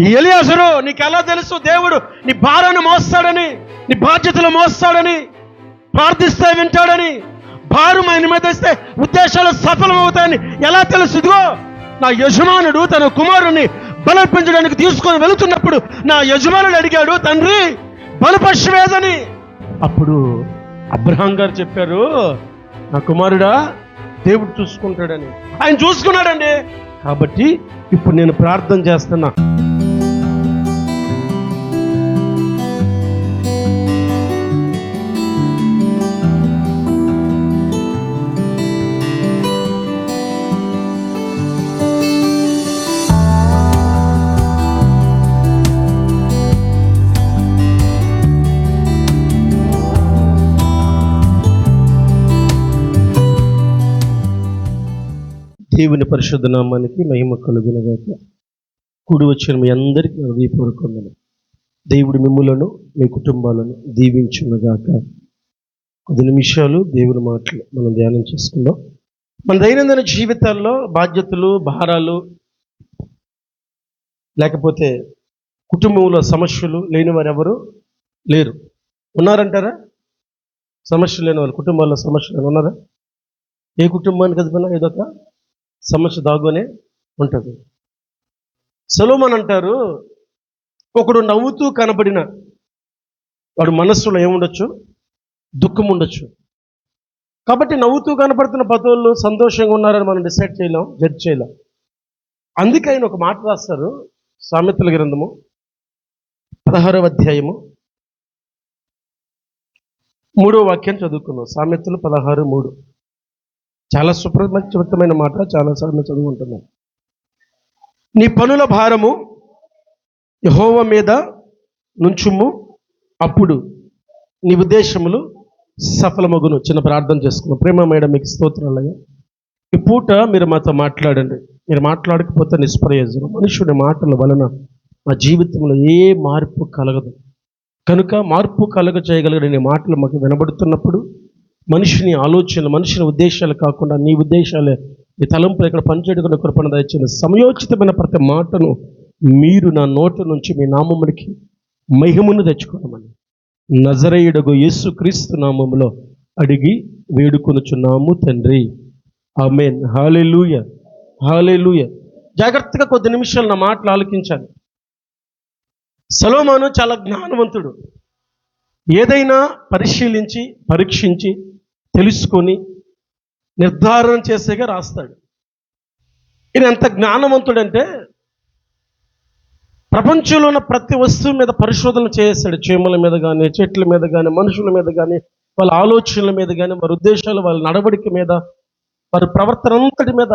ఎలియాసరు నీకు ఎలా తెలుసు? దేవుడు నీ భారాన్ని మోస్తాడని నీ బాధ్యతలు మోస్తాడని ప్రార్థిస్తే వింటాడని భారం ఆయన మీద వేస్తే ఉద్దేశాలు సఫలమవుతాయని ఎలా తెలుసు? ఇదిగో నా యజమానుడు తన కుమారుని బలపించడానికి తీసుకొని వెళుతున్నప్పుడు నా యజమానుడు అడిగాడు తండ్రి బలపక్షమేదని అప్పుడు అబ్రహాం గారు చెప్పారు నా కుమారుడా దేవుడు చూసుకుంటాడని. ఆయన చూసుకున్నాడండి. కాబట్టి ఇప్పుడు నేను ప్రార్థన చేస్తున్నా. దేవుని పరిశుద్ధ నామానికి మహిమ కలుగునగాక. కూడి వచ్చిన మీ అందరికీ హృదయపూర్వకంగా దేవుడి మిమ్ములను మీ కుటుంబాలను దీవించునుగాక. కొద్ది నిమిషాలు దేవుని మాటలు మనం ధ్యానం చేసుకుందాం. మన దైనందిన జీవితాల్లో బాధ్యతలు భారాలు లేకపోతే కుటుంబంలో సమస్యలు లేని వారు ఎవరు లేరు. ఉన్నారంటారా? సమస్యలు లేని వాళ్ళు కుటుంబాల్లో సమస్యలు ఉన్నారా? ఏ కుటుంబానికి అదిపోయినా ఏదో సమస్య దాగునే ఉంటుంది. సొలోమన్ అంటారు ఒకడు నవ్వుతూ కనబడిన వాడు మనస్సులో ఏముండొచ్చు? దుఃఖం ఉండొచ్చు కాబట్టి నవ్వుతూ కనపడుతున్న పదవులు సంతోషంగా ఉన్నారని మనం డిసైడ్ చేయలేం జడ్జ్ చేయలేం. అందుకే ఆయన ఒక మాట రాస్తారు సామెతల గ్రంథము పదహారవ అధ్యాయము మూడో వాక్యం చదువుకున్నాం సామెతలు పదహారు మూడు. చాలా సుప్రమత్తమైన మాట చాలాసార్లు చదువుకుంటున్నాను నీ పనుల భారము యహోవ మీద నుంచుము అప్పుడు నీ ఉద్దేశములు సఫలమగును. చిన్న ప్రార్థన చేసుకున్నాం ప్రేమ మేడం మీకు స్తోత్రాలయ్యా ఈ పూట మీరు మాతో మాట్లాడండి. మీరు మాట్లాడకపోతే నిష్ప్రయోజనం. మనుషుడి మాటల వలన మా జీవితంలో ఏ మార్పు కలగదు. కనుక మార్పు కలగ చేయగలిగిన నీ మాటలు మాకు వినబడుతున్నప్పుడు మనిషిని ఆలోచనలు మనిషిని ఉద్దేశాలు కాకుండా నీ ఉద్దేశాలే నీ తలంపులు ఇక్కడ పనిచేయడం కృపణ దయచేయండి సమయోచితమైన ప్రతి మాటను మీరు నా నోట నుంచి మీ నామమునికి మహిమను తెచ్చుకోవడమని నజరేయుడగు యేసు క్రీస్తు నామములో అడిగి వేడుకొనుచున్నాము తండ్రి. ఆమెన్. హాలెలూయ. హాలెలూయ. జాగ్రత్తగా కొద్ది నిమిషాలు నా మాటలు ఆలకించాలి. సలోమాను చాలా జ్ఞానవంతుడు. ఏదైనా పరిశీలించి పరీక్షించి తెలుసుకొని నిర్ధారణ చేసేగా రాస్తాడు. ఈయన ఎంత జ్ఞానవంతుడంటే ప్రపంచంలో ఉన్న ప్రతి వస్తువు మీద పరిశోధన చేస్తాడు చీమల మీద కానీ చెట్ల మీద కానీ మనుషుల మీద కానీ వాళ్ళ ఆలోచనల మీద కానీ వారి ఉద్దేశాలు వాళ్ళ నడవడిక మీద వారి ప్రవర్తన అంతటి మీద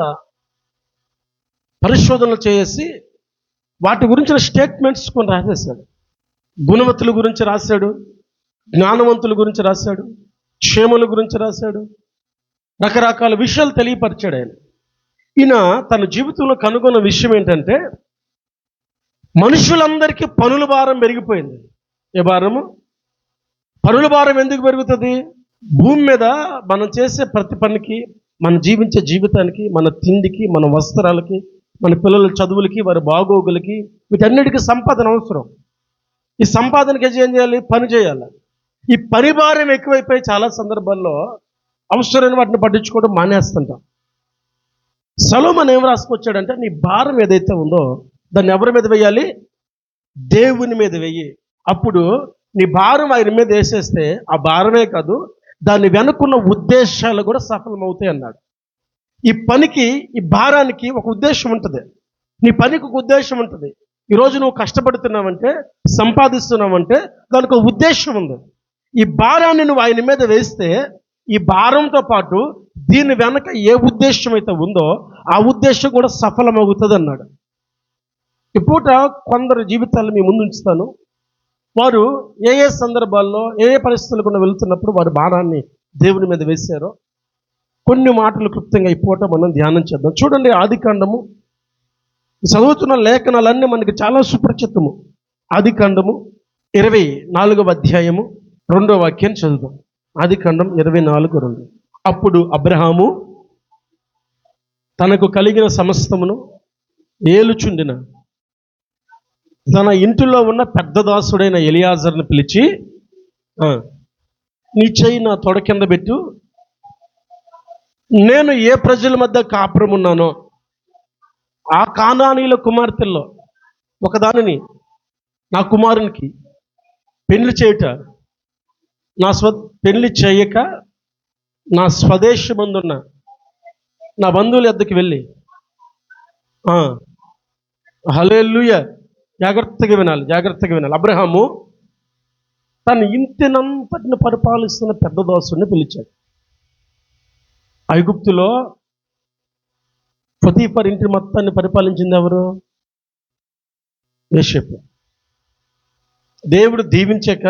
పరిశోధనలు చేసి వాటి గురించిన స్టేట్మెంట్స్ కొన్ని రాసేశాడు. గుణవతుల గురించి రాశాడు జ్ఞానవంతుల గురించి రాశాడు క్షేమల గురించి రాశాడు. రకరకాల విషయాలు తెలియపరిచాడు ఆయన. ఈయన తన జీవితంలో కనుగొన్న విషయం ఏంటంటే మనుషులందరికీ పనుల భారం పెరిగిపోయింది. ఏ భారము? పనుల భారం ఎందుకు పెరుగుతుంది? భూమి మీద మనం చేసే ప్రతి పనికి మనం జీవించే జీవితానికి మన తిండికి మన వస్త్రాలకి మన పిల్లల చదువులకి వారి బాగోగులకి వీటన్నిటికీ సంపాదన అవసరం. ఈ సంపాదనకి ఏం చేయాలి? పని చేయాలి. ఈ పరిభారం ఎక్కువైపోయి చాలా సందర్భాల్లో అవసరమైన వాటిని పట్టించుకోవడం మానేస్తుంటాం. సలోమన్ ఏం రాసుకొచ్చాడంటే నీ భారం ఏదైతే ఉందో దాన్ని ఎవరి మీద వేయాలి? దేవుని మీద వెయ్యి అప్పుడు నీ భారం ఆయన మీద వేసేస్తే ఆ భారమే కాదు దాన్ని వెనుకున్న ఉద్దేశాలు కూడా సఫలమవుతాయి అన్నాడు. ఈ పనికి ఈ భారానికి ఒక ఉద్దేశం ఉంటుంది. నీ పనికి ఒక ఉద్దేశం ఉంటుంది. ఈరోజు నువ్వు కష్టపడుతున్నావంటే సంపాదిస్తున్నావంటే దానికి ఒక ఉద్దేశం ఉంది. ఈ భారాన్ని నువ్వు ఆయన మీద వేస్తే ఈ భారంతో పాటు దీని వెనక ఏ ఉద్దేశం అయితే ఉందో ఆ ఉద్దేశం కూడా సఫలమవుతుంది అన్నాడు. ఈ పూట కొందరు జీవితాలు మీ ముందు ఉంచుతాను. వారు ఏ ఏ సందర్భాల్లో ఏ ఏ పరిస్థితులు కూడా వెళ్తున్నప్పుడు వారి భారాన్ని దేవుని మీద వేశారో కొన్ని మాటలు క్లుప్తంగా ఈ పూట మనం ధ్యానం చేద్దాం. చూడండి ఆది కాండము. చదువుతున్న లేఖనాలన్నీ మనకి చాలా సుపరిచితము. ఆది కాండము ఇరవై నాలుగవ అధ్యాయము. రెండో వాక్యం చదువుదాం. ఆది ఖండం ఇరవై నాలుగు రెండు. అప్పుడు అబ్రహాము తనకు కలిగిన సమస్తమును ఏలుచుండిన తన ఇంటిలో ఉన్న పెద్ద దాసుడైన ఎలియాజర్ని పిలిచి నీ చెయ్యి నా తొడ కింద పెట్టు. నేను ఏ ప్రజల మధ్య కాపురం ఉన్నానో ఆ కానానీల కుమార్తెల్లో ఒకదానిని నా కుమారునికి పెళ్ళి చేయుట నా స్వ పెళ్ళి చేయక నా స్వదేశమందున్న నా బంధువుల ఎద్దకు వెళ్ళి. హలేలుయ జాగ్రత్తగా వినాలి జాగ్రత్తగా వినాలి. అబ్రహాము తన ఇంటినంతటిని పరిపాలిస్తున్న పెద్ద దోసుని పిలిచాడు. ఐగుప్తులో ప్రతిపరి ఇంటి మొత్తాన్ని పరిపాలించింది ఎవరు? యేషపు దేవుడు దీవించాక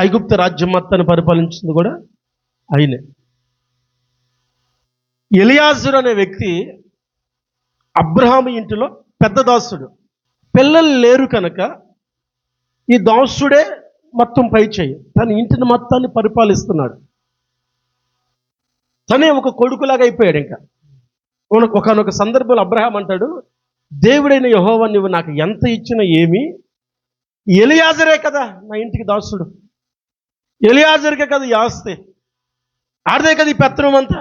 ఐగుప్త రాజ్యం మొత్తాన్ని పరిపాలించింది కూడా ఆయనే. ఎలియాజుర్ అనే వ్యక్తి అబ్రహాం ఇంటిలో పెద్ద దాసుడు. పిల్లలు లేరు కనుక ఈ దాసుడే మొత్తం పై చేయి. తన ఇంటిని మొత్తాన్ని పరిపాలిస్తున్నాడు. తనే ఒక కొడుకులాగా అయిపోయాడు ఇంకా. ఒకనొక సందర్భంలో అబ్రహాం అంటాడు దేవుడైన యహోవా నువ్వు నాకు ఎంత ఇచ్చినా ఏమి ఎలియాజరే కదా నా ఇంటికి దాసుడు. ఎలియాజర్కే కదా ఈ ఆస్తి ఆడదే కదా ఈ పెత్తనం అంతా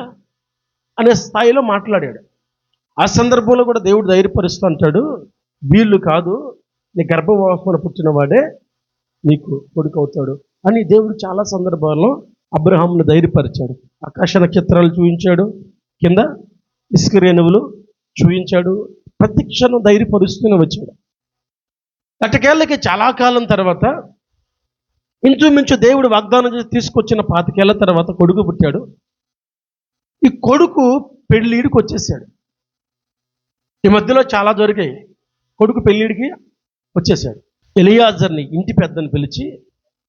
అనే స్థాయిలో మాట్లాడాడు. ఆ సందర్భంలో కూడా దేవుడు ధైర్యపరుస్తూ అంటాడు వీళ్ళు కాదు నీ గర్భవాసన పుట్టినవాడే నీకు కొడుకు అవుతాడు అని దేవుడు చాలా సందర్భాల్లో అబ్రహాంను ధైర్యపరిచాడు. ఆకాశ నక్షత్రాలు చూపించాడు కింద ఇసుక రేణువులు చూపించాడు ప్రతి క్షణం ధైర్యపరుస్తూనే వచ్చాడు. అటకేళ్ళకి చాలా కాలం తర్వాత ఇంచుమించు దేవుడు వాగ్దానం చేసి తీసుకొచ్చిన పాతికేళ్ళ తర్వాత కొడుకు పుట్టాడు. ఈ కొడుకు పెళ్ళిడికి వచ్చేసాడు. ఈ మధ్యలో చాలా దొరికాయి కొడుకు పెళ్ళిడికి వచ్చేసాడు. ఎలియాజర్ని ఇంటి పెద్దని పిలిచి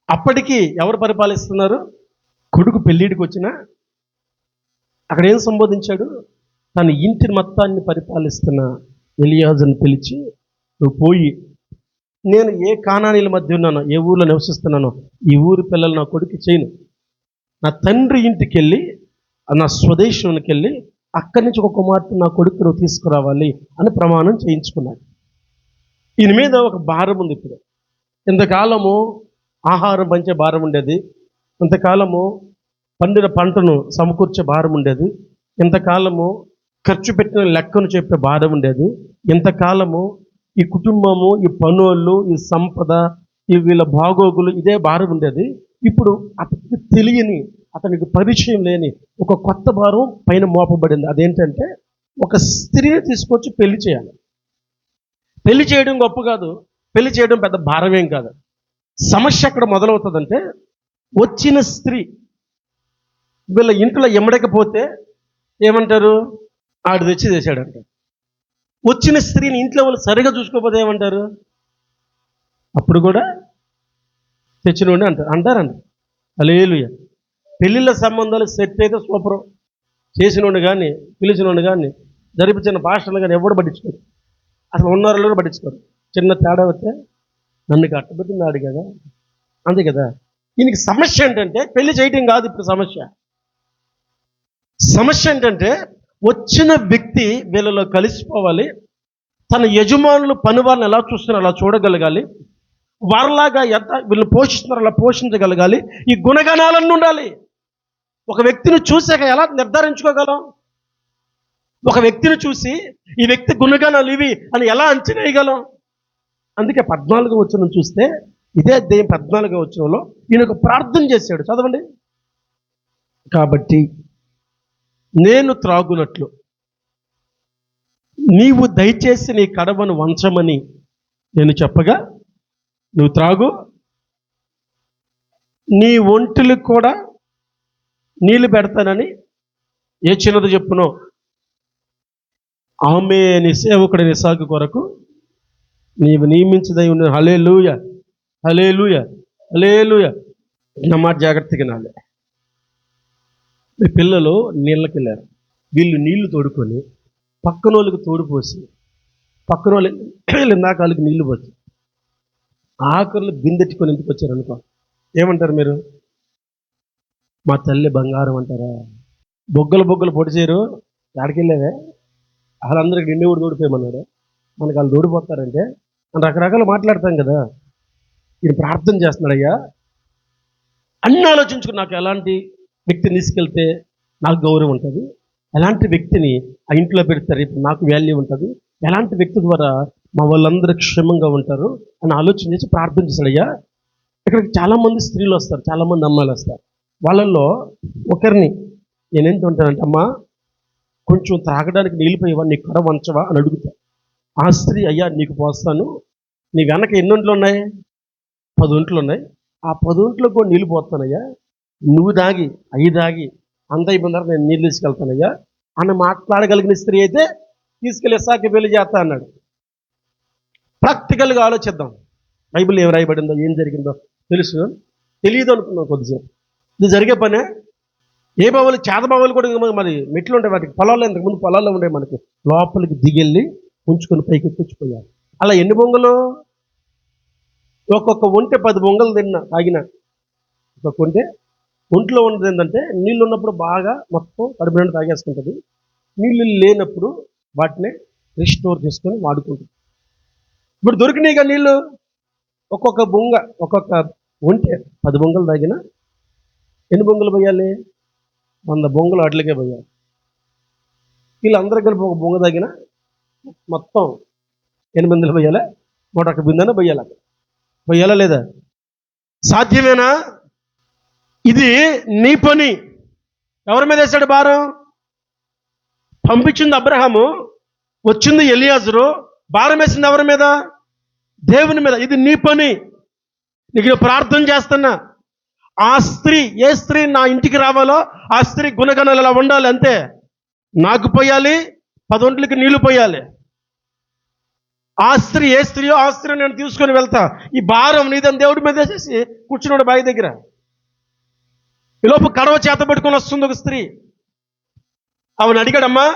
అప్పటికి ఎవరు పరిపాలిస్తున్నారు? కొడుకు పెళ్ళిడికి వచ్చినా అక్కడ ఏం సంబోధించాడు? తన ఇంటి మొత్తాన్ని పరిపాలిస్తున్న ఎలియాజర్ని పిలిచి నువ్వు పోయి నేను ఏ కానానీల మధ్య ఉన్నానో ఏ ఊర్లో నివసిస్తున్నానో ఈ ఊరి పిల్లలు నా కొడుకు చేయను. నా తండ్రి ఇంటికి వెళ్ళి నా స్వదేశంకి వెళ్ళి అక్కడి నుంచి ఒక కుమార్తె నా కొడుకు నువ్వు తీసుకురావాలి అని ప్రమాణం చేయించుకున్నాడు. ఈయన మీద ఒక భారం ఉంది ఇప్పుడు. ఇంతకాలము ఆహారం పంచే భారం ఉండేది. ఇంతకాలము పండిన పంటను సమకూర్చే భారం ఉండేది. ఇంతకాలము ఖర్చు పెట్టిన లెక్కను చెప్పే భారం ఉండేది. ఇంతకాలము ఈ కుటుంబము ఈ పనులు ఈ సంపద ఈ వీళ్ళ బాగోగులు ఇదే భారం ఉండేది. ఇప్పుడు అతనికి తెలియని అతనికి పరిచయం లేని ఒక కొత్త భారం పైన మోపబడింది. అదేంటంటే ఒక స్త్రీని తీసుకొచ్చి పెళ్ళి చేయాలి. పెళ్ళి చేయడం గొప్ప కాదు. పెళ్ళి చేయడం పెద్ద భారమేం కాదు. సమస్య ఎక్కడ మొదలవుతుందంటే వచ్చిన స్త్రీ వీళ్ళ ఇంట్లో ఎమ్మడకపోతే ఏమంటారు? ఆడు తెచ్చి చేశాడంట. వచ్చిన స్త్రీని ఇంట్లో వాళ్ళు సరిగా చూసుకోకపోతే ఏమంటారు? అప్పుడు కూడా తెచ్చినోడి అంటారు అంటారండి అలేలుయ పెళ్ళిళ్ళ సంబంధాలు సెట్ అయితే సూపరం. చేసినోడు కానీ పిలిచినోడు కానీ జరిపించిన భాషలు కానీ ఎవడు పట్టించుకోరు. అసలు ఉన్నారో కూడా పట్టించుకోరు. చిన్న తేడా వస్తే నన్ను కట్టబెట్టినాడు కదా. అంతే కదా. దీనికి సమస్య ఏంటంటే పెళ్ళి చేయటం కాదు ఇప్పుడు సమస్య. సమస్య ఏంటంటే వచ్చిన వ్యక్తి వీళ్ళలో కలిసిపోవాలి. తన యజమానులు పని వారిని ఎలా చూస్తున్నారో అలా చూడగలగాలి. వారిలాగా ఎంత వీళ్ళు పోషిస్తున్నారో అలా పోషించగలగాలి. ఈ గుణగణాలన్నీ ఉండాలి. ఒక వ్యక్తిని చూసాక ఎలా నిర్ధారించుకోగలం? ఒక వ్యక్తిని చూసి ఈ వ్యక్తి గుణగణాలు ఇవి అని ఎలా అంచనా వేయగలం అందుకే పద్నాలుగో వచ్చిన చూస్తే ఇదే అధ్యాయం పద్నాలుగో వచ్చినలో ఈయన ఒక ప్రార్థన చేశాడు. చదవండి. కాబట్టి నేను త్రాగునట్లు. నీవు దయచేసి నీ కడవను వంచమని నేను చెప్పగా నువ్వు త్రాగు. నీ ఒంటిలకు కూడా నీళ్ళు పెడతానని ఏ చిన్నది చెప్పునో. ఆమె నీ సేవకుడి నిసాగు కొరకు నీవు నియమించదై ఉన్న హలే లూయ హలే లూయ హలే లూయ నా మాట జాగ్రత్తగా నాలే మీ పిల్లలు నీళ్ళకి వెళ్ళారు వీళ్ళు నీళ్ళు తోడుకొని పక్కన వాళ్ళకి తోడు పోసి పక్కన వాళ్ళు ఇందాకాలకి నీళ్ళు పోసి ఆఖరులు బిందెట్టుకొని ఇంటికి వచ్చారు అనుకో ఏమంటారు మీరు? మా తల్లి బంగారం అంటారా? బొగ్గలు బొగ్గలు పొడిచారు ఎక్కడికి వాళ్ళందరికీ నిండి కూడా తోడిపోయమన్నాడు మనకి వాళ్ళు తోడిపోతారంటే మనం రకరకాలు మాట్లాడతాం కదా. ఈయన ప్రార్థన చేస్తున్నాడయ్యా. అన్ని ఆలోచించుకుని నాకు ఎలాంటి వ్యక్తిని తీసుకెళ్తే నాకు గౌరవం ఉంటుంది. ఎలాంటి వ్యక్తిని ఆ ఇంట్లో పెడితే రేపు నాకు వాల్యూ ఉంటుంది. ఎలాంటి వ్యక్తి ద్వారా మా వాళ్ళందరూ క్షేమంగా ఉంటారు అని ఆలోచన చేసి ప్రార్థన చేశాడయ్యా ఇక్కడికి చాలామంది స్త్రీలు వస్తారు చాలామంది అమ్మాయిలు వస్తారు. వాళ్ళల్లో ఒకరిని నేనేంటి ఉంటానంటే అమ్మా కొంచెం త్రాగడానికి నీళ్ళు పోయేవా నీ కడ వంచవా? అని అడుగుతా. ఆ స్త్రీ అయ్యా నీకు పోస్తాను. నీ వెనక ఎన్ని ఒంట్లు ఉన్నాయి? పది ఒంట్లు ఉన్నాయి. ఆ పది ఒంట్లో కూడా నీళ్ళు పోస్తానయ్యా నువ్వు దాగి అయ్యి దాగి అంత అయిపోయిన నేను నీళ్ళు తీసుకెళ్తానయ్యా అని మాట్లాడగలిగిన స్త్రీ అయితే తీసుకెళ్ళేసాకి పెళ్ళి చేస్తా అన్నాడు. ప్రాక్టికల్గా ఆలోచిద్దాం. బైబిల్ ఏం రాయబడిందో ఏం జరిగిందో తెలుసు. తెలియదు అనుకున్నాం కొద్దిసేపు. ఇది జరిగే పనే. ఏ బావులు చేత బావులు కూడా మరి మెట్లు ఉంటాయి వాటికి. పొలాల్లో ఇంతకుముందు పొలాల్లో ఉండే మనకి. లోపలికి దిగెళ్ళి ఉంచుకొని పైకి ఎక్కించిపోయారు అలా ఎన్ని బొంగలు? ఒక్కొక్క ఒంటె పది బొంగలు తిన్నా తాగిన. ఒక్కొక్క ఒంటె ఒంట్లో ఉన్నది ఏంటంటే నీళ్ళు ఉన్నప్పుడు బాగా మొత్తం కడుపు తాగేసుకుంటుంది. నీళ్ళు లేనప్పుడు వాటిని రిస్టోర్ చేసుకొని వాడుకుంటుంది. ఇప్పుడు దొరికినాయిగా నీళ్ళు ఒక్కొక్క బొంగ ఒక్కొక్క ఉంటే పది బొంగలు తాగిన ఎన్ని బొంగలు పోయాలి? వంద బొంగలు అట్లకే పోయాలి. వీళ్ళందరూ కలిపి ఒక బొంగ తాగిన మొత్తం ఎనిమిది బిందెలు పోయాలా? నూట ఒక బిందెన పోయాలి. పోయాలా లేదా? సాధ్యమేనా? ఇది నీ పని. ఎవరి మీద వేశాడు భారం? పంపించింది అబ్రహాము వచ్చింది ఎలియాజరు. భారం వేసింది ఎవరి మీద? దేవుని మీద. ఇది నీ పని. నీకు నేను ప్రార్థన చేస్తున్నా. ఆ స్త్రీ ఏ స్త్రీ నా ఇంటికి రావాలో ఆ స్త్రీ గుణగణాలు అలా ఉండాలి అంతే. నాకు పోయాలి పదొంట్లకి నీళ్ళు పోయాలి. ఆ స్త్రీ ఏ స్త్రీయో ఆ స్త్రీ నేను తీసుకొని వెళ్తా. ఈ భారం నీదని దేవుడి మీద వేసేసి కూర్చున్నాడు బావి దగ్గర. ఈలోపు కడవ చేత పట్టుకొని వస్తుంది ఒక స్త్రీ. ఆమెను అడిగాడమ్మా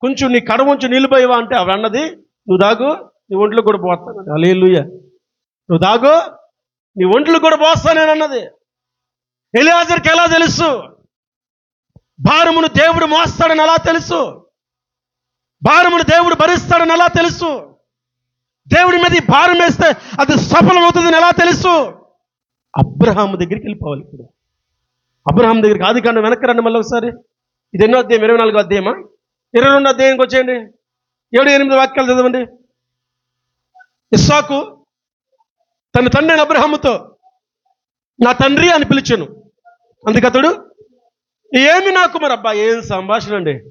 కొంచెం నీ కడవ ఉంచి నీళ్ళు పోయేవా? అంటే ఆవిడ అన్నది నువ్వు దాగు నీ ఒంట్లో కూడా పోతాను అలేలుయ్య నువ్వు దాగు నీ ఒంట్లో కూడా పోస్తానని అన్నది. ఎలియాజర్కి ఎలా తెలుసు? భారమును దేవుడు మోస్తాడని ఎలా తెలుసు? భారమును దేవుడు భరిస్తాడని ఎలా తెలుసు? దేవుడి మీద భారం వేస్తే అది సఫలమవుతుందని ఎలా తెలుసు? అబ్రహాము దగ్గరికి వెళ్ళిపోవాలి ఇప్పుడు. అబ్రహాం దగ్గరికి ఆది కాండం వెనక్కి రండి మళ్ళీ ఒకసారి. ఇది ఎన్నో అధ్యాయం? ఇరవై నాలుగో అధ్యాయమా? ఇరవై రెండు అధ్యాయానికి వచ్చేయండి. ఏడు ఎనిమిది వాక్యాలు చదవండి. ఇస్సాకు తన తండ్రి అబ్రహాముతో నా తండ్రి అని పిలిచాను. అందుకతడు ఏమి నాకు మరి అబ్బా ఏం సంభాషణ అండి?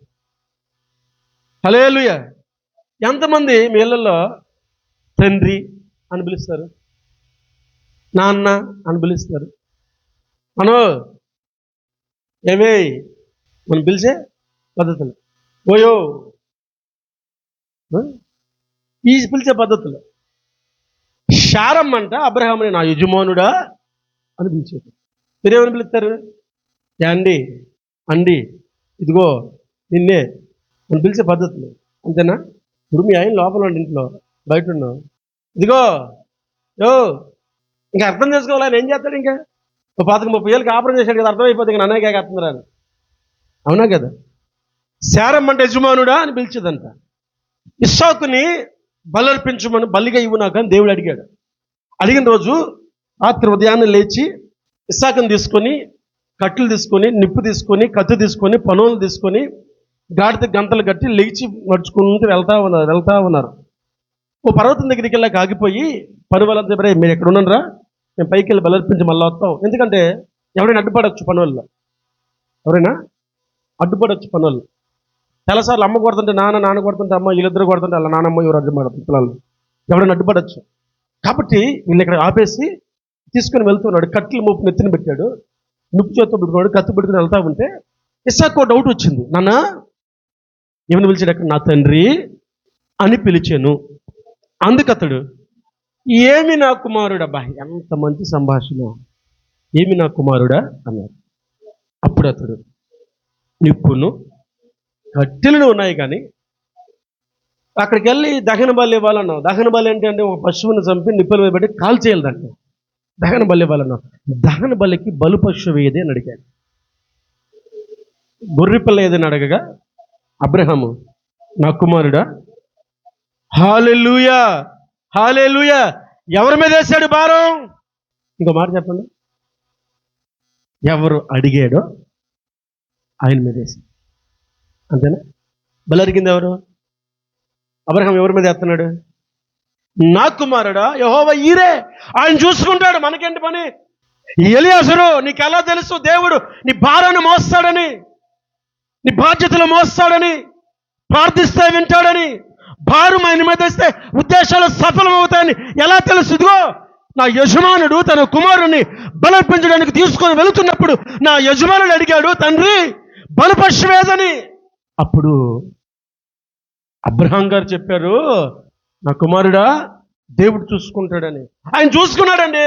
హలేలుయ ఎంతమంది మీ ఇళ్ళల్లో తండ్రి అని పిలుస్తారు? నాన్న అని పిలుస్తారు. మనో ఏమే? మనం పిలిచే పద్ధతులు. ఓయో! ఆ? ఈ పిలిచే పద్ధతులు. శారం అంట అబ్రహాముని నా యజమానుడా అని పిలిచేది. మీరేమని పిలుస్తారు? యాండి అండి? ఇదిగో నిన్నే మనం పిలిచే పద్ధతులు. అంతేనా? ఇప్పుడు మీ ఆయన లోపల ఉండి ఇంట్లో బయట ఉన్నాం ఇదిగో యో ఇంకా అర్థం చేసుకోవాలి ఆయన ఏం చేస్తాడు ఇంకా? పాతకు ముప్పై ఏళ్ళకి ఆపరేషన్ చేశాడు కదా అర్థమైపోతే ఇంకా అన్నయ్య కాకపోతున్నారా అవునా కదా? శారం అంటే యజమానుడా అని పిలిచేదంట. ఇస్సాకుని బలర్పించమని బలిగా ఇవ్వు నాకు అని దేవుడు అడిగాడు. అడిగిన రోజు రాత్రి ఉదయాన్నే లేచి ఇస్సాకుని తీసుకొని కట్టెలు తీసుకొని నిప్పు తీసుకొని కత్తి తీసుకొని పనులు తీసుకొని గాడిద గంటలు కట్టి లేచి నడుచుకుంటూ వెళ్తా ఉన్నారు వెళ్తా ఉన్నారు. ఓ పర్వతం దగ్గరికి వెళ్ళాక ఆగిపోయి పని వాళ్ళంతా మీరు ఎక్కడ ఉన్నారా? మేము పైకి వెళ్ళి బలర్పించి మళ్ళీ వస్తాం ఎందుకంటే ఎవరైనా అడ్డుపడవచ్చు పనులు ఎవరైనా అడ్డుపడవచ్చు పనులు వాళ్ళు చాలాసార్లు అమ్మ కొడుతుంటే నాన్న నాన్న కొడుతుంటే అమ్మ వీళ్ళిద్దరు కొడుతుంటే అలా నాన్నమ్మ ఎవరు అడ్డుపడదు పిల్లలు. ఎవరైనా అడ్డుపడచ్చు. కాబట్టి వీళ్ళు ఇక్కడ ఆపేసి తీసుకుని వెళ్తున్నాడు. కట్టెలు మోపు నెత్తిన పెట్టాడు. నుప్పు చేతితో పెట్టుకున్నాడు. కత్తి పెట్టుకుని వెళ్తా ఉంటే ఇసాకు డౌట్ వచ్చింది. నాన్న ఏమని పిలిచాడు అక్కడ నా తండ్రి అని పిలిచాను. అందుకతడు ఏమి నా కుమారుడబ్బా ఎంత మంచి సంభాషణ. ఏమి నా కుమారుడా? అన్నాడు. అప్పుడు అతడు నిప్పును కట్టెలను ఉన్నాయి కానీ అక్కడికి వెళ్ళి దహన బలి ఇవ్వాలన్నావు. దహన బలి ఏంటి అంటే ఒక పశువుని చంపి నిప్పుల మీద పెట్టి కాల్ చేయాలంటే దహన బలి ఇవ్వాలన్నావు. దహన బలికి బలు పశువు ఏది అని అడిగాడు. గొర్రెపిల్ల ఏదని అడగగా అబ్రహాము నా కుమారుడా? హాలెలుయా! హాలేలుయ. ఎవరి మీద వేశాడు భారం? ఇంకో మాట చెప్పండి. ఎవరు అడిగాడో ఆయన మీద వేశాడు. అంతేనా? బలరిగింది ఎవరు? అబ్రహం ఎవరి మీద వేస్తున్నాడు? నా కుమారుడా యహోవ ఈరే. ఆయన చూసుకుంటాడు మనకేంటి పని? ఎలియాసరు నీకు ఎలా తెలుసు? దేవుడు నీ భారాన్ని మోస్తాడని నీ బాధ్యతలు మోస్తాడని ప్రార్థిస్తే వింటాడని భారం ఆయన మీద వేస్తే ఉద్దేశాలు సఫలమవుతాయని ఎలా తెలుసు నా యజమానుడు తన కుమారుని బలర్పించడానికి తీసుకొని వెళుతున్నప్పుడు నా యజమానుడు అడిగాడు తండ్రి బలపశువేదని అప్పుడు అబ్రహాం గారు చెప్పారు నా కుమారుడా దేవుడు చూసుకుంటాడని. ఆయన చూసుకున్నాడండి.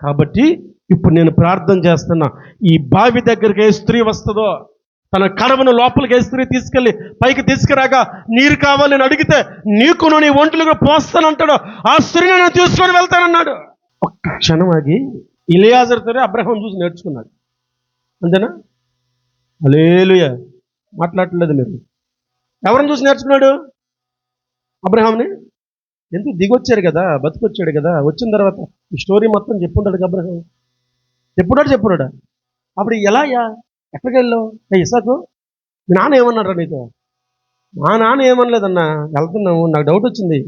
కాబట్టి ఇప్పుడు నేను ప్రార్థన చేస్తున్నా ఈ బావి దగ్గరికి ఏ స్త్రీ వస్తుందో తన కడవను లోపలికి వేసుకుని తీసుకెళ్ళి పైకి తీసుకురాగా నీరు కావాలని అడిగితే నీకును నీ ఒంట్లుగా పోస్తానంటాడు. ఆ స్త్రీని నేను తీసుకొని వెళ్తానన్నాడు. ఒక్క క్షణం ఆగి ఇలియాజర్తోనే అబ్రహం చూసి నేర్చుకున్నాడు. అంతేనా? అలేలుయ మాట్లాడలేదు మీరు. ఎవరిని చూసి నేర్చుకున్నాడు? అబ్రహాంని ఎందుకు దిగొచ్చారు కదా బతికొచ్చాడు కదా. వచ్చిన తర్వాత ఈ స్టోరీ మొత్తం చెప్పుంటాడు అబ్రహం. చెప్పున్నాడు చెప్పున్నాడు? అప్పుడు ఎలా యా ఎక్కడికి వెళ్ళావు? ఇసాకు? మీ నాన్న ఏమన్నారా నీతో మా నాన్న ఏమనలేదన్నా వెళ్తున్నాము నాకు డౌట్ వచ్చింది.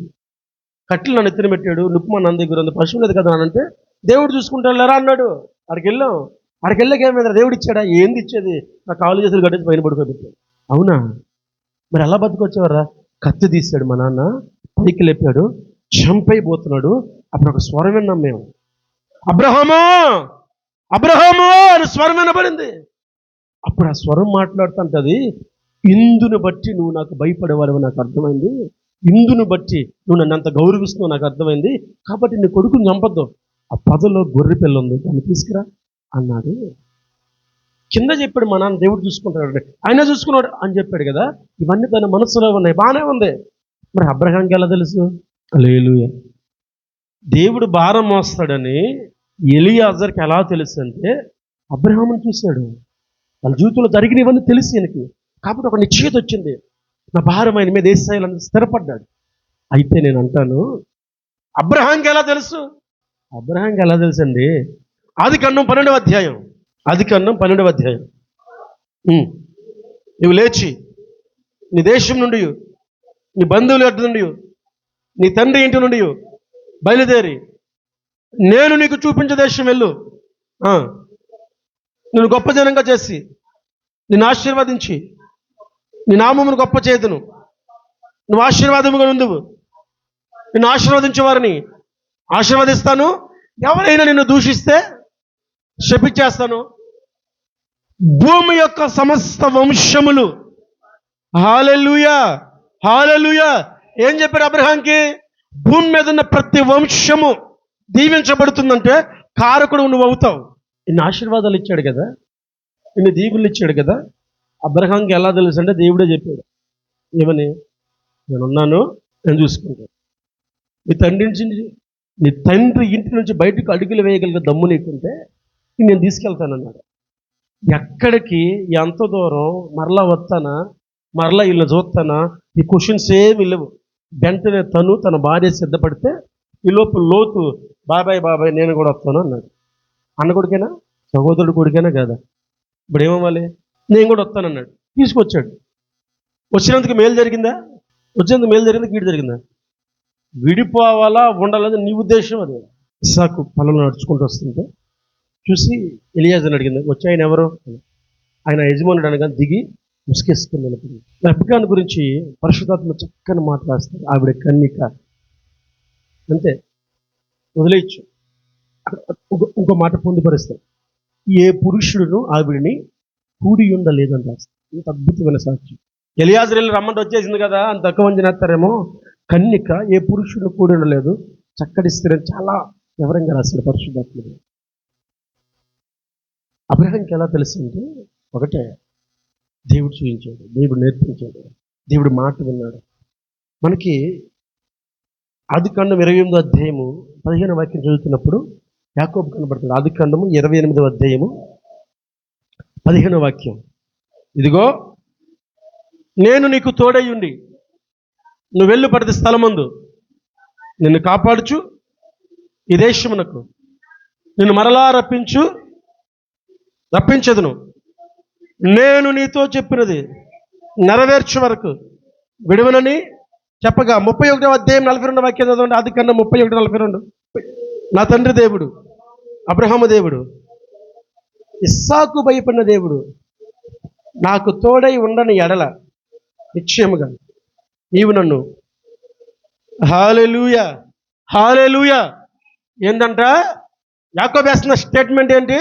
కట్టెలు నన్ను ఎత్తిన పెట్టాడు నుప్పు మా నన్ను దగ్గర ఉంది పశువు లేదు కదా అని అంటే దేవుడు చూసుకుంటాడు లేరా అన్నాడు. అక్కడికి వెళ్ళాం. అక్కడికి వెళ్ళాక ఏమైంది దేవుడు ఇచ్చాడా? ఏంది ఇచ్చేది? నా కాలు చేతులు కట్టేసి పైన పడుకోబెట్టాడు. అవునా? మరి ఎలా బతుకొచ్చేవారా కత్తి తీశాడు మా నాన్న పైకి లేపాడు చంపైపోతున్నాడు అప్పుడు ఒక స్వరం విన్నాం మేము. అబ్రహమో! అబ్రహమో! అని స్వరం వినబడింది. అప్పుడు ఆ స్వరం మాట్లాడుతుంటది ఇందును బట్టి నువ్వు నాకు భయపడేవాడు నాకు అర్థమైంది. ఇందును బట్టి నువ్వు నన్ను అంత గౌరవిస్తున్నావు నాకు అర్థమైంది. కాబట్టి నీ కొడుకుని చంపొద్దు. ఆ పదలో గొర్రె పిల్ల ఉంది దాన్ని తీసుకురా అన్నాడు. కింద చెప్పాడు మా నాన్న దేవుడు చూసుకుంటాడు ఆయన చూసుకున్నాడు అని చెప్పాడు కదా ఇవన్నీ తన మనసులో ఉన్నాయి బాగానే ఉంది. మరి అబ్రహాంకి ఎలా తెలుసు? లేలుయ దేవుడు భారం మోస్తాడని ఎలియాజర్కి ఎలా తెలుసు అంటే అబ్రహాముని చూశాడు. వాళ్ళ జీవితంలో జరిగినవన్నీ తెలిసి ఆయనకి కాబట్టి ఒక నిశ్చయత వచ్చింది. నా భారం ఆయన మీద వేసేయాలని స్థిరపడ్డాడు. అయితే నేను అంటాను అబ్రహాంకి ఎలా తెలుసు? అబ్రహాంకి ఎలా తెలుసు అండి ఆది కన్నం పన్నెండవ అధ్యాయం. ఆది కన్నం పన్నెండవ అధ్యాయం. నువ్వు లేచి నీ దేశం నుండి నీ బంధువుల అడ్డు నుండి నీ తండ్రి ఇంటి నుండి బయలుదేరి నేను నీకు చూపించే దేశం వెళ్ళు. ఆ. నిన్ను గొప్ప జనంగా చేసి నిన్ను ఆశీర్వదించి నీ నామమును గొప్ప చేతును నువ్వు ఆశీర్వాదముగా నుందువు నిన్ను ఆశీర్వదించే వారిని ఆశీర్వదిస్తాను. ఎవరైనా నిన్ను దూషిస్తే శపించేస్తాను. భూమి యొక్క సమస్త వంశములు. హాలెలుయా! హాలెలుయా! ఏం చెప్పారు అబ్రహాంకి? భూమి మీద ఉన్న ప్రతి వంశము దీవించబడుతుందంటే కారకుడు నువ్వు అవుతావు. ఇన్ని ఆశీర్వాదాలు ఇచ్చాడు కదా. ఇన్ని దీవులు ఇచ్చాడు కదా. అబ్రహాంకి ఎలా తెలుసు అంటే దేవుడే చెప్పాడు. ఏమని? నేనున్నాను నేను చూసుకుంటాను. నీ తండ్రి నుంచి నీ తండ్రి ఇంటి నుంచి బయటకు అడుగులు వేయగలిగే దమ్ము నీకుంటే నేను తీసుకెళ్తానన్నాడు. ఎక్కడికి? ఎంత దూరం? మరలా వస్తానా? మరలా వీళ్ళని చూస్తానా? ఈ క్వశ్చన్స్ ఏమి లేవు. వెంటనే తను తన భార్య సిద్ధపడితే ఈ లోపు లోతు బాబాయ్ బాబాయ్ నేను కూడా వస్తాను అన్నాడు. అన్న కొడుకేనా? సహోదరుడు కొడుకేనా కాదా? ఇప్పుడు ఏమవ్వాలి నేను కూడా వస్తానన్నాడు. తీసుకొచ్చాడు. వచ్చినందుకు మేలు జరిగిందా? వచ్చినందుకు మేలు జరిగిందా? కీడు జరిగిందా? విడిపోవాలా ఉండాలని నీ ఉద్దేశం అది. ఇసాకు పొలంలో నడుచుకుంటూ వస్తుంటే చూసి ఎలియాజన్ అడిగింది వచ్చి ఆయన ఎవరు? ఆయన యజమానుడు అనగా దిగి ముసుకేసుకుని నిలబడి. రెబ్బకాన్ గురించి పరిశుధాత్మ చక్కని మాట్లాడుస్తారు ఆవిడ కన్నిక. అంతే. వదిలేయచ్చు. ఒక మాట పొందుపరుస్తారు ఏ పురుషుడును ఆవిడని కూడి ఉండలేదని రాస్తాడు ఇంత అద్భుతమైన సాక్ష్యం. ఎలియాజరెల్లి రమ్మంటే వచ్చేసింది కదా అంత తక్కువ అంచనేస్తారేమో కన్నిక ఏ పురుషుడు కూడి ఉండలేదు చక్కటి స్థిరం చాలా వివరంగా రాశాడు పరిశుద్ధాత్ముడు అబ్రహాంకి ఎలా తెలిసింది? ఒకటే దేవుడు చూపించాడు దేవుడు నేర్పించాడు దేవుడు మాట విన్నాడు. మనకి ఆది కాండం ఇరవై ఎనిమిదో అధ్యాయము పదిహేను వాక్యం చదువుతున్నప్పుడు యాకోబు కనబడుతుంది ఆది ఖండము ఇరవై ఎనిమిదవ అధ్యాయము పదిహేను వాక్యం. ఇదిగో నేను నీకు తోడయ్యుండి నువ్వు వెళ్ళు పడితే స్థలమందు. నిన్ను కాపాడుచు ఈ దేశమునకు. నిన్ను మరలా రప్పించు రప్పించదును. నేను నీతో చెప్పినది నెరవేర్చే వరకు. విడువనని చెప్పగా ముప్పై ఒకటో అధ్యాయం నలభై రెండు వాక్యం చదవండి. అది కన్నా ముప్పై ఒకటి నలభై రెండు. నా తండ్రి దేవుడు అబ్రహాము దేవుడు ఇస్సాకు భయపడిన దేవుడు నాకు తోడై ఉండని ఎడల నిశ్చయముగా నీవు నన్ను. Hallelujah hallelujah. ఏంటంట యాకో వేసిన స్టేట్మెంట్ ఏంటి?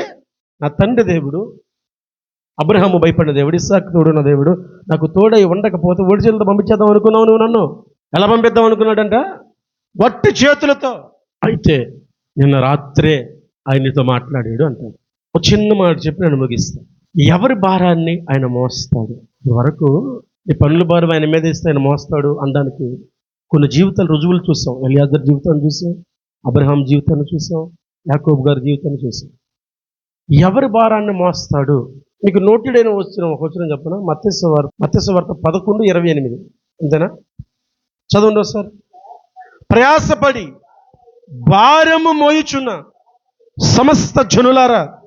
నా తండ్రి దేవుడు అబ్రహము భయపడిన దేవుడు ఇస్సాకు తోడున్న దేవుడు నాకు తోడై ఉండకపోతే ఒడి చేతులతో పంపించేద్దాం అనుకున్నావు నువ్వు నన్ను? ఎలా పంపిద్దాం అనుకున్నాడంట? వట్టి చేతులతో. అయితే నిన్న రాత్రే ఆయనతో మాట్లాడాడు అంటాడు. ఒక చిన్న మాట చెప్పి నేను ముగిస్తాను ఎవరి భారాన్ని ఆయన మోస్తాడు? వరకు ఈ పనుల భారం ఆయన మీద ఇస్తే ఆయన మోస్తాడు అనడానికి కొన్ని జీవితాలు రుజువులు చూసాం. ఎలియాజర్ జీవితాన్ని చూసాం. అబ్రహాం జీవితాన్ని చూసాం. యాకోబ్ గారి జీవితాన్ని చూసాం. ఎవరి భారాన్ని మోస్తాడు? మీకు నోటెడైన వచ్చిన ఒక వచ్చిన చెప్పిన? మత్స్యవార్త మత్స్యవార్త వార్త పదకొండు ఇరవై ఎనిమిది. అంతేనా? చదవండి సార్ ప్రయాసపడి భారము మోయుచున్న సమస్త జనులారా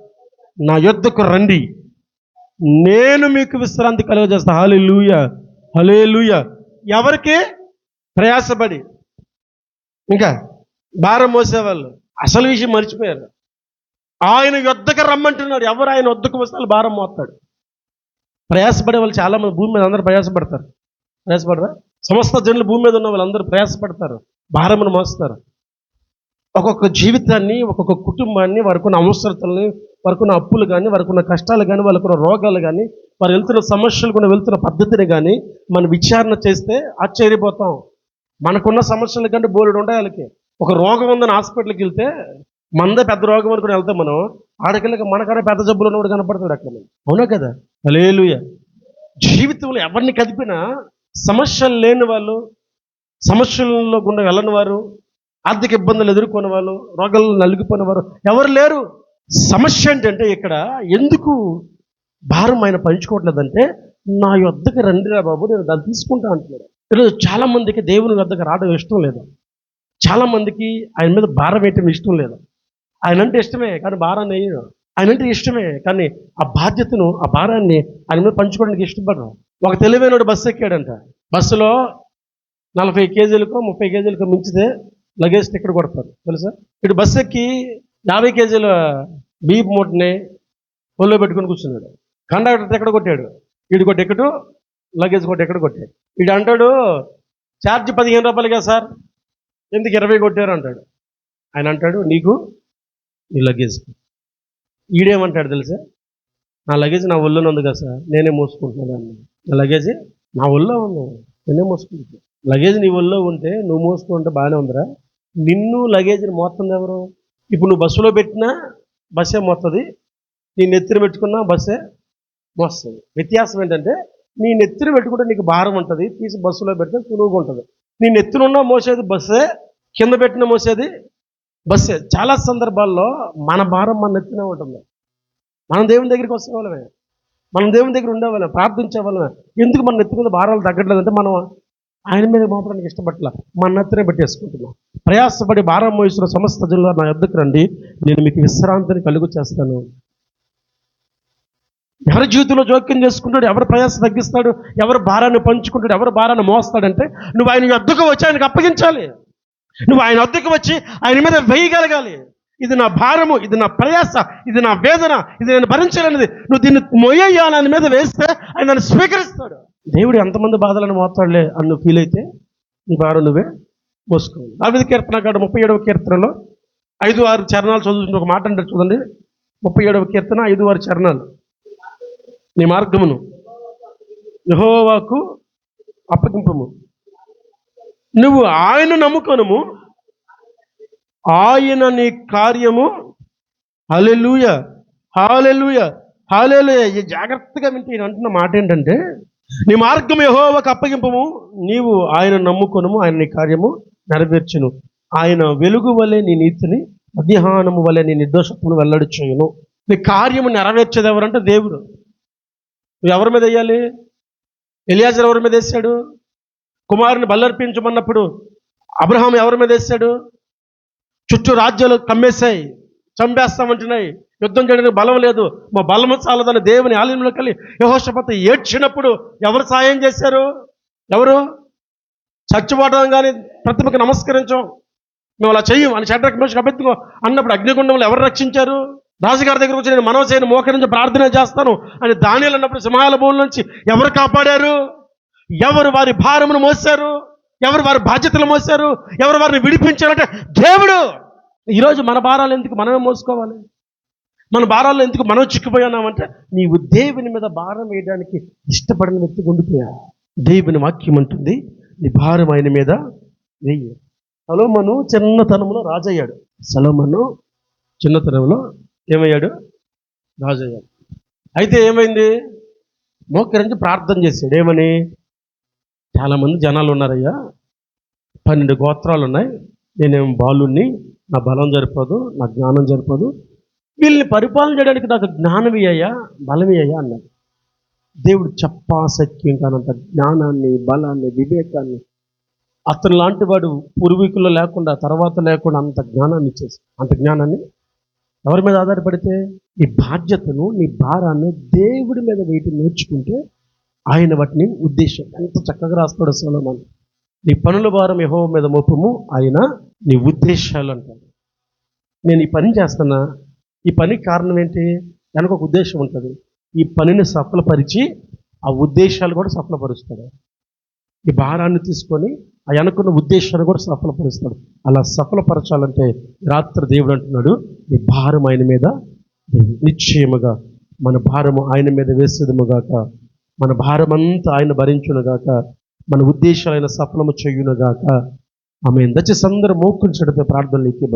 నా యొద్దకు రండి. నేను మీకు విశ్రాంతి కలుగజేస్తా. హలే లూయ హలే లూయ ఎవరికి ప్రయాసపడి ఇంకా భారం మోసేవాళ్ళు అసలు విషయం మర్చిపోయారు. ఆయన యొద్దకు రమ్మంటున్నాడు ఎవరు ఆయన వద్దకు వస్తే వాళ్ళు భారం మోస్తాడు ప్రయాసపడే వాళ్ళు చాలా మంది భూమి మీద అందరూ ప్రయాసపడతారు. ప్రయాసపడరా? సమస్త జనులు భూమి మీద ఉన్న వాళ్ళందరూ ప్రయాసపడతారు. భారమును మోస్తారు. ఒక్కొక్క జీవితాన్ని ఒక్కొక్క కుటుంబాన్ని వారికున్న అవసరతల్ని వారికున్న అప్పులు కానీ వారికున్న కష్టాలు కానీ వాళ్ళకున్న రోగాలు కానీ వారు వెళ్తున్న సమస్యలు కూడా వెళ్తున్న పద్ధతిని కానీ మనం విచారణ చేస్తే ఆశ్చర్యపోతాం. మనకున్న సమస్యల కంటే బోలెడు ఉంటాయి వాళ్ళకి. ఒక రోగం ఉందని హాస్పిటల్కి వెళ్తే మందే పెద్ద రోగం అనుకుని వెళ్తాం మనం. ఆడకెళ్ళకి మనకన్నా పెద్ద జబ్బులు ఉన్నవాడు కనపడతాడు అక్కడ. అవునా కదా? అలేలుయ జీవితంలో ఎవరిని కదిపినా సమస్యలు లేని వాళ్ళు సమస్యల్లో గుండా వెళ్ళని వారు ఆర్థిక ఇబ్బందులు ఎదుర్కొనే వాళ్ళు రోగాలు నలిగిపోయిన వారు ఎవరు లేరు. సమస్య ఏంటంటే ఇక్కడ ఎందుకు భారం ఆయన పంచుకోవట్లేదంటే నా యొద్దకు రండిరా బాబు నేను దాన్ని తీసుకుంటా అంటున్నాడు. ఈరోజు చాలామందికి దేవుని వద్దకు రావడం ఇష్టం లేదు. చాలామందికి ఆయన మీద భారం వేయటం ఇష్టం లేదు. ఆయన అంటే ఇష్టమే కానీ భారాన్ని వేయను ఆయన అంటే ఇష్టమే కానీ ఆ బాధ్యతను ఆ భారాన్ని ఆయన మీద పంచుకోవడానికి ఇష్టపడరు. ఒక తెలివైనడు బస్సు ఎక్కాడంట. బస్సులో నలభై కేజీలకో ముప్పై కేజీలకో మించితే లగేజ్ టికెట్ కొడతారు. తెలుసా? ఇటు బస్సు ఎక్కి యాభై కేజీల బీప్ మూటని పొల్లో పెట్టుకొని కూర్చున్నాడు. కండక్టర్ ఎక్కడ కొట్టాడు? వీడికి కొట్టి టికెట్ లగేజ్ కొట్టి ఎక్కడ కొట్టాడు. వీడు అంటాడు ఛార్జ్ పదిహేను రూపాయలు కదా సార్? ఎందుకు ఇరవై కొట్టారు? అంటాడు. ఆయన అంటాడు నీకు నీ లగేజ్ ఈడేమంటాడు తెలుసా? నా లగేజ్ నా ఒళ్ళోనే ఉంది కదా సార్ నేనే మోసుకుంటున్నాను నా లగేజ్ నా ఒళ్ళో ఉంది నేనే మోసుకుంటున్నాను. లగేజ్ నీ ఒళ్ళో ఉంటే నువ్వు మోసుకుంటే బాగానే ఉందిరా. నిన్ను లగేజ్ని మోస్తుంది ఎవరు? ఇప్పుడు నువ్వు బస్సులో పెట్టినా బస్సే మోస్తుంది నీ నెత్తిన పెట్టుకున్నా బస్సే మోస్తుంది. వ్యత్యాసం ఏంటంటే నీ నెత్తిన పెట్టుకుంటే నీకు భారం ఉంటుంది తీసి బస్సులో పెడితే సులువుగా ఉంటుంది. నీ నెత్తినున్న మోసేది బస్సే కింద పెట్టిన మోసేది బస్సే. చాలా సందర్భాల్లో మన భారం మన నెత్తినే ఉంటుంది. మనం దేవుని దగ్గరికి వస్తే మనం దేవుని దగ్గర ఉండేవాళ్ళం ప్రార్థించే వాళ్ళమే ఎందుకు మన నెత్తి మీద భారాలు తగ్గట్లేదంటే మనం ఆయన మీద మోపడానికి ఇష్టపట్ల మా నత్తనే పెట్టేసుకుంటున్నాం. ప్రయాసపడి భారం మోయిస్తున్న సమస్త జిల్లా నా ఎద్దకు రండి. నేను మీకు విశ్రాంతిని కలుగు చేస్తాను. ఎవరి జీవితంలో జోక్యం చేసుకుంటాడు? ఎవరు ప్రయాస తగ్గిస్తాడు? ఎవరు భారాన్ని పంచుకుంటాడు? ఎవరు భారాన్ని మోస్తాడంటే నువ్వు ఆయన ఎద్దుకు వచ్చి ఆయనకు అప్పగించాలి. నువ్వు ఆయన వద్దకు వచ్చి ఆయన మీద వేయగలగాలి. ఇది నా భారము ఇది నా ప్రయాస ఇది నా వేదన ఇది నేను భరించలేనిది. నువ్వు దీన్ని మొయ్యాలి మీద వేస్తే ఆయన నన్ను స్వీకరిస్తాడు. దేవుడు ఎంతమంది బాధలను మోస్తాడులే అన్ను నువ్వు ఫీల్ అయితే నీ భారం నువ్వే మోసుకోవాలి. దావిద కీర్తన కాడ ముప్పై ఏడవ కీర్తనలో ఐదు ఆరు చరణాలు చదువుతుంటే ఒక మాట అంటారు చూడండి. ముప్పై ఏడవ కీర్తన ఐదు ఆరు చరణాలు. నీ మార్గమును. యహోవాకు అప్పగింపము. నువ్వు ఆయన నమ్ముకొనము. ఆయన నీ కార్యము. హలెలుయ హాలెలుయ హాలెలుయ ఈ జాగ్రత్తగా వింటే నేను అంటున్న మాట ఏంటంటే నీ మార్గం యహోవకు అప్పగింపము. నీవు ఆయన నమ్ముకొనము ఆయన నీ కార్యము నెరవేర్చును. ఆయన వెలుగు వలె నీ నీతిని మధ్యాహ్నము వలె నీ నిర్దోషత్వను వెల్లడి చేయను నీ కార్యము నెరవేర్చేది ఎవరంటే దేవుడు. నువ్వు ఎవరి మీద వేయాలి? ఎలియాజర్ ఎవరి మీద వేసాడు కుమారుని బల్లర్పించమన్నప్పుడు అబ్రహాం ఎవరి మీద వేసాడు చుట్టూ రాజ్యాలు కమ్మేశాయి చంపేస్తామంటున్నాయి. యుద్ధం చేయడానికి బలం లేదు. మా బలం చాలదని దేవుని ఆలయంలో కలిగి యహోషపతి ఏడ్చినప్పుడు ఎవరు సాయం చేశారు? ఎవరు? చచ్చిపోవడం కానీ ప్రతిమకు నమస్కరించం. మేము అలా చెయ్యం అని చెడ్డకి మనిషికి అభ్యర్థిగో అన్నప్పుడు అగ్నిగుండంలో ఎవరు రక్షించారు? రాజుగారి దగ్గరకు వచ్చి నేను మనోసేను మోకరించి ప్రార్థన చేస్తాను అని దానిలో అన్నప్పుడు సింహాల భూమి నుంచి ఎవరు కాపాడారు? ఎవరు వారి భారమును మోసారు ఎవరు వారి బాధ్యతలు మోసారు ఎవరు వారిని విడిపించారంటే దేవుడు. ఈరోజు మన భారాలు ఎందుకు మనమే మోసుకోవాలి? మన భారాలు ఎందుకు మనం చిక్కిపోయామంటే నీవు దేవుని మీద భారం వేయడానికి ఇష్టపడిన వ్యక్తి ఉండిపోయా దేవుని వాక్యం అంటుంది నీ భారం ఆయన మీద వెయ్యి సలోమను చిన్నతనంలో రాజయ్యాడు. సలోమను చిన్నతనంలో ఏమయ్యాడు? రాజయ్యాడు. అయితే ఏమైంది? మోకరించి ప్రార్థన చేశాడు. ఏమని? చాలామంది జనాలు ఉన్నారయ్యా పన్నెండు గోత్రాలు ఉన్నాయి నేనేం బాలుని నా బలం సరిపోదు నా జ్ఞానం సరిపోదు వీళ్ళని పరిపాలన చేయడానికి నాకు జ్ఞానం ఇయ్యా బలం ఇయ్యా అన్నాడు. దేవుడు చెప్పాసక్యం కానంత జ్ఞానాన్ని బలాన్ని వివేకాన్ని. అతను లాంటి వాడు పూర్వీకుల్లో లేకుండా తర్వాత లేకుండా అంత జ్ఞానాన్ని ఇచ్చేసి అంత జ్ఞానాన్ని ఎవరి మీద ఆధారపడితే? నీ బాధ్యతను నీ భారాన్ని దేవుడి మీద వేటి నేర్చుకుంటే ఆయన వాటిని ఉద్దేశం. ఎంత చక్కగా రాస్తాడు సోలమాన్. నీ పనుల భారం యహో మీద మోపము ఆయన నీ ఉద్దేశాలు అంటాడు. నేను ఈ పని చేస్తున్నా. ఈ పనికి కారణం ఏంటి? దానికి ఒక ఉద్దేశం ఉంటుంది. ఈ పనిని సఫలపరిచి ఆ ఉద్దేశాలు కూడా సఫలపరుస్తాడు. ఈ భారాన్ని తీసుకొని ఆ అనుకున్న ఉద్దేశాన్ని కూడా సఫలపరుస్తాడు. అలా సఫలపరచాలంటే రాత్రి దేవుడు అంటున్నాడు ఈ భారం ఆయన మీద నిశ్చయముగా మన భారము ఆయన మీద వేసేదముగాక మన భారమంతా ఆయన భరించునుగాక మన ఉద్దేశాలైన సఫలము చేయునుగాక. ఆమె దచ్చి సందరూ మోక్కుని చెడితే ప్రార్థనలు ఎక్కి